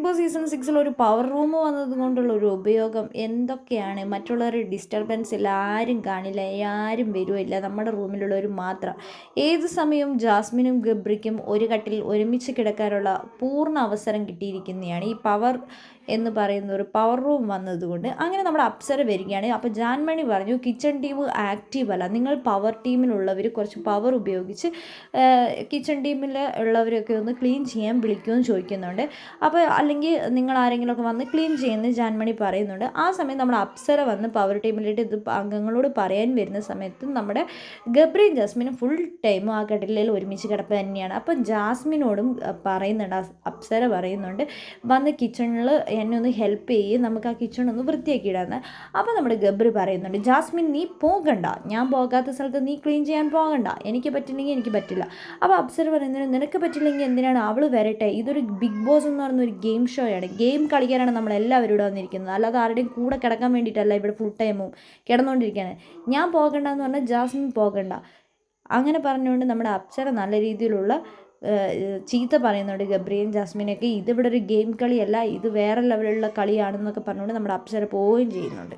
Big boss season സിക്സിൽ ഒരു power room വന്നതുകൊണ്ടുള്ള ഒരു ഉപയോഗം എന്തൊക്കെയാണ്? മറ്റുള്ളവരുടെ ഡിസ്റ്റർബൻസ് ഇല്ല ആരും കാണില്ല ആരും വരുമില്ല നമ്മുടെ റൂമിലുള്ളവർ മാത്രം. ഏത് സമയവും ജാസ്മിനും ഗബ്രിക്കും ഒരു കട്ടിൽ ഒരുമിച്ച് കിടക്കാനുള്ള പൂർണ അവസരം കിട്ടിയിരിക്കുന്നതാണ്. ഈ പവർ എന്ന് പറയുന്ന ഒരു പവർ റൂം വന്നതുകൊണ്ട് അങ്ങനെ നമ്മുടെ അപ്സര വരികയാണ്. അപ്പോൾ ജാൻമണി പറഞ്ഞു കിച്ചൺ ടീം ആക്റ്റീവ് അല്ല. നിങ്ങൾ പവർ ടീമിലുള്ളവർ കുറച്ച് പവർ ഉപയോഗിച്ച് കിച്ചൺ ടീമിൽ ഉള്ളവരൊക്കെ ഒന്ന് ക്ലീൻ ചെയ്യാൻ വിളിക്കുമെന്ന് ചോദിക്കുന്നുണ്ട്. അപ്പോൾ അല്ലെങ്കിൽ നിങ്ങൾ ആരെങ്കിലുമൊക്കെ വന്ന് ക്ലീൻ ചെയ്യുന്ന ജാൻമണി പറയുന്നുണ്ട്. ആ സമയം നമ്മൾ അപ്സര വന്ന് പവർ ടീമിലേക്ക് ഇത് അംഗങ്ങളോട് പറയാൻ വരുന്ന സമയത്ത് നമ്മുടെ ഗബ്രിയും ജാസ്മിനും ഫുൾ ടൈമും ആ കട്ടിലയിൽ ഒരുമിച്ച് കിടപ്പ് തന്നെയാണ്. അപ്പം ജാസ്മിനോടും പറയുന്നുണ്ട് അപ്സര പറയുന്നുണ്ട് വന്ന് കിച്ചണിൽ എന്നെ ഒന്ന് ഹെൽപ്പ് ചെയ്യും നമുക്ക് ആ കിച്ചൺ ഒന്ന് വൃത്തിയാക്കി ഇടാന്ന് അപ്പോൾ നമ്മുടെ ഗബ്രി പറയുന്നുണ്ട് ജാസ്മിൻ നീ പോകണ്ട. ഞാൻ പോകാത്ത സ്ഥലത്ത് നീ ക്ലീൻ ചെയ്യാൻ പോകണ്ട. എനിക്ക് പറ്റില്ലെങ്കിൽ എനിക്ക് പറ്റില്ല. അപ്പോൾ അപ്സര പറയുന്നത് നിനക്ക് പറ്റില്ലെങ്കിൽ എന്തിനാണ് അവൾ വരട്ടെ? ഇതൊരു ബിഗ് ബോസ് എന്ന് പറയുന്ന ഒരു ഗെയിം ഷോയാണ് ഗെയിം കളിക്കാനാണ് നമ്മളെല്ലാവരും ഇവിടെ വന്നിരിക്കുന്നത്. അല്ലാതെ ആരുടെയും കൂടെ കിടക്കാൻ വേണ്ടിയിട്ടല്ല ഇവിടെ ഫുൾ ടൈമും കിടന്നുകൊണ്ടിരിക്കുകയാണ് ഞാൻ പോകണ്ട എന്ന് പറഞ്ഞാൽ ജാസ്മിൻ പോകണ്ട. അങ്ങനെ പറഞ്ഞുകൊണ്ട് നമ്മുടെ അപ്സര നല്ല രീതിയിലുള്ള ചീത്ത പറയുന്നുണ്ട് ഗബ്രിയും ജാസ്മിനൊക്കെ ഇതിവിടെ ഒരു ഗെയിം കളിയല്ല ഇത് വേറെ ലെവലുള്ള കളിയാണെന്നൊക്കെ പറഞ്ഞുകൊണ്ട് നമ്മുടെ അപ്സര പോവുകയും ചെയ്യുന്നുണ്ട്.